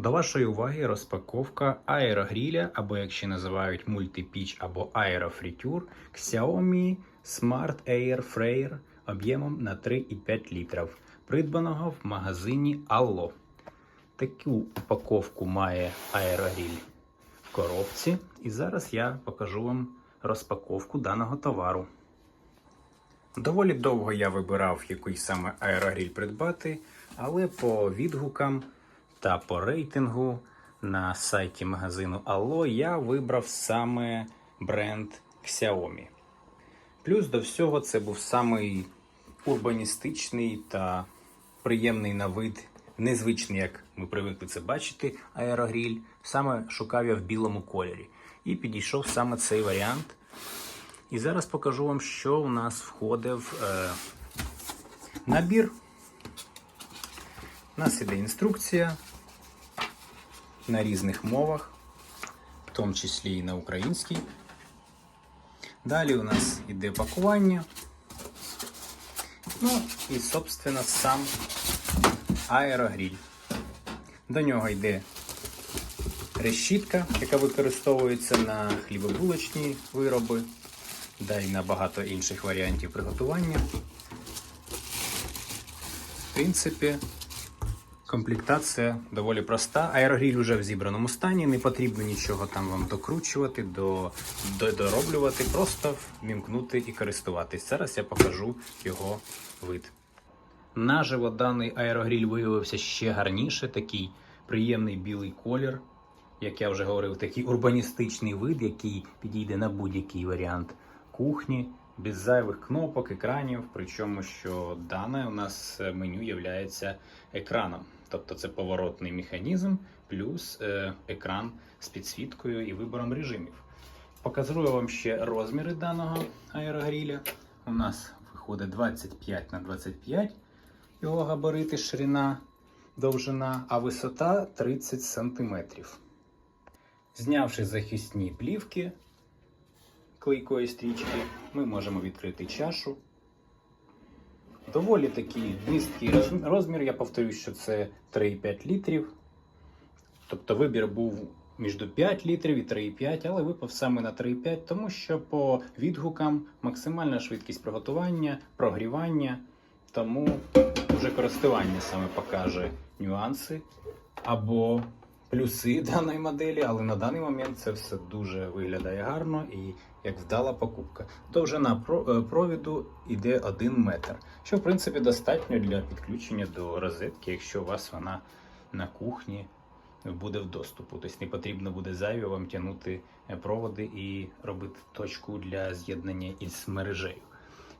До вашої уваги розпаковка аерогріля, або як ще називають мультипіч або аерофритюр Xiaomi Smart Air Fryer об'ємом на 3,5 літрів, придбаного в магазині Allo. Таку упаковку має аерогріль в коробці. І зараз я покажу вам розпаковку даного товару. Доволі довго я вибирав, який саме аерогріль придбати, але по відгукам та по рейтингу на сайті магазину Allo я вибрав саме бренд Xiaomi. Плюс до всього це був самий урбаністичний та приємний на вид, незвичний, як ми привикли це бачити, аерогріль. Саме шукав я в білому кольорі. І підійшов саме цей варіант. І зараз покажу вам, що у нас входить в е, набір. У нас іде інструкція на різних мовах, в тому числі і на українській. Далі у нас іде пакування. Ну і, собственно, сам аерогріль. До нього йде решітка, яка використовується на хлібобулочні вироби, да й на багато інших варіантів приготування. В принципі, комплектація доволі проста. Аерогріль вже в зібраному стані, не потрібно нічого там вам докручувати, до, до- дороблювати, просто вмімкнути і користуватись. Зараз я покажу його вид. Наживо даний аерогріль виявився ще гарніше, такий приємний білий колір. Як я вже говорив, такий урбаністичний вид, який підійде на будь-який варіант кухні, без зайвих кнопок, екранів. Причому, що дане у нас е, меню є екраном. Тобто це поворотний механізм плюс е, екран з підсвіткою і вибором режимів. Показую вам ще розміри даного аерогріля. У нас виходить 25 на 25 його габарити, ширина, довжина, а висота 30 см. Знявши захисні плівки клейкої стрічки, ми можемо відкрити чашу. Доволі такий роз- розмір. Я повторюю, що це 3,5 літрів. Тобто вибір був між 5 літрів і 3,5, але випав саме на 3,5, тому що по відгукам максимальна швидкість приготування, прогрівання, тому вже користування саме покаже нюанси або плюси даної моделі, але на даний момент це все дуже виглядає гарно і як вдала покупка. Довжина е, провіду йде 1 метр, що в принципі достатньо для підключення до розетки, якщо у вас вона на кухні буде в доступу. Тобто не потрібно буде зайві вам тягнути е, проводи і робити точку для з'єднання із мережею.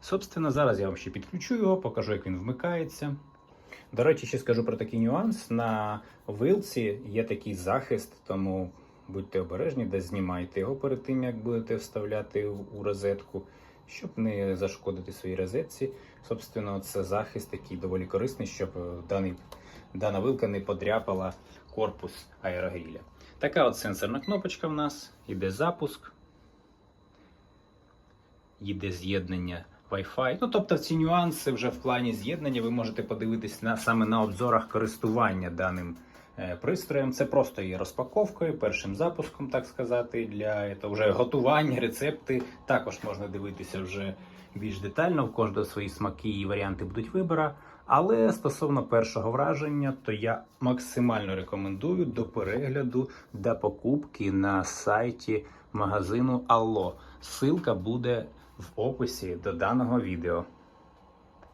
Собственно, зараз я вам ще підключу його, покажу, як він вмикається. До речі, ще скажу про такий нюанс. На вилці є такий захист, тому будьте обережні, де знімайте його перед тим, як будете вставляти у розетку, щоб не зашкодити своїй розетці. Собственно, це захист такий доволі корисний, щоб е, даний, дана вилка не подряпала корпус аерогріля. Така от сенсорна кнопочка в нас, іде запуск, йде з'єднання Wi-Fi. Ну, тобто ці нюанси вже в плані з'єднання ви можете подивитись на, саме на обзорах користування даним е, пристроєм. Це просто є розпаковкою, першим запуском, так сказати, для це вже готування, рецепти. Також можна дивитися вже більш детально, в кожного свої смаки і варіанти будуть вибора. Але стосовно першого враження, то я максимально рекомендую до перегляду до покупки на сайті магазину Allo. Ссылка буде в описі до даного відео.